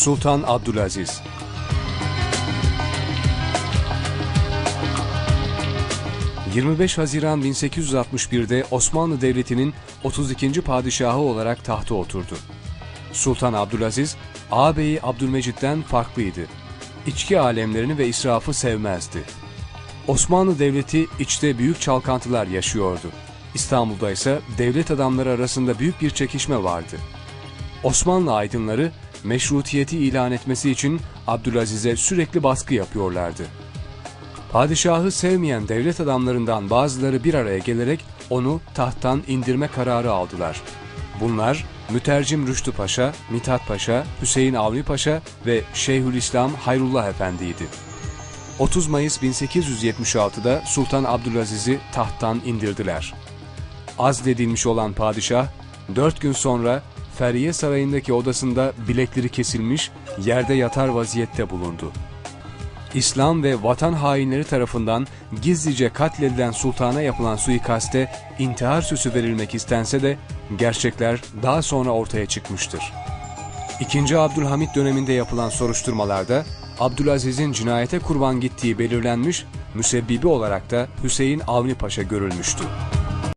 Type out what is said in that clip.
Sultan Abdülaziz ...25 Haziran 1861'de Osmanlı Devleti'nin 32. padişahı olarak tahta oturdu. Sultan Abdülaziz, ağabeyi Abdülmecit'ten farklıydı. İçki alemlerini ve israfı sevmezdi. Osmanlı Devleti içte büyük çalkantılar yaşıyordu. İstanbul'da ise devlet adamları arasında büyük bir çekişme vardı. Osmanlı aydınları meşrutiyeti ilan etmesi için Abdülaziz'e sürekli baskı yapıyorlardı. Padişahı sevmeyen devlet adamlarından bazıları bir araya gelerek onu tahttan indirme kararı aldılar. Bunlar Mütercim Rüştü Paşa, Mithat Paşa, Hüseyin Avni Paşa ve Şeyhülislam Hayrullah Efendi'ydi. 30 Mayıs 1876'da Sultan Abdülaziz'i tahttan indirdiler. Azledilmiş olan padişah, 4 gün sonra Feriye Sarayı'ndaki odasında bilekleri kesilmiş, yerde yatar vaziyette bulundu. İslam ve vatan hainleri tarafından gizlice katledilen sultana yapılan suikaste intihar süsü verilmek istense de gerçekler daha sonra ortaya çıkmıştır. İkinci Abdülhamit döneminde yapılan soruşturmalarda Abdülaziz'in cinayete kurban gittiği belirlenmiş, müsebbibi olarak da Hüseyin Avni Paşa görülmüştü.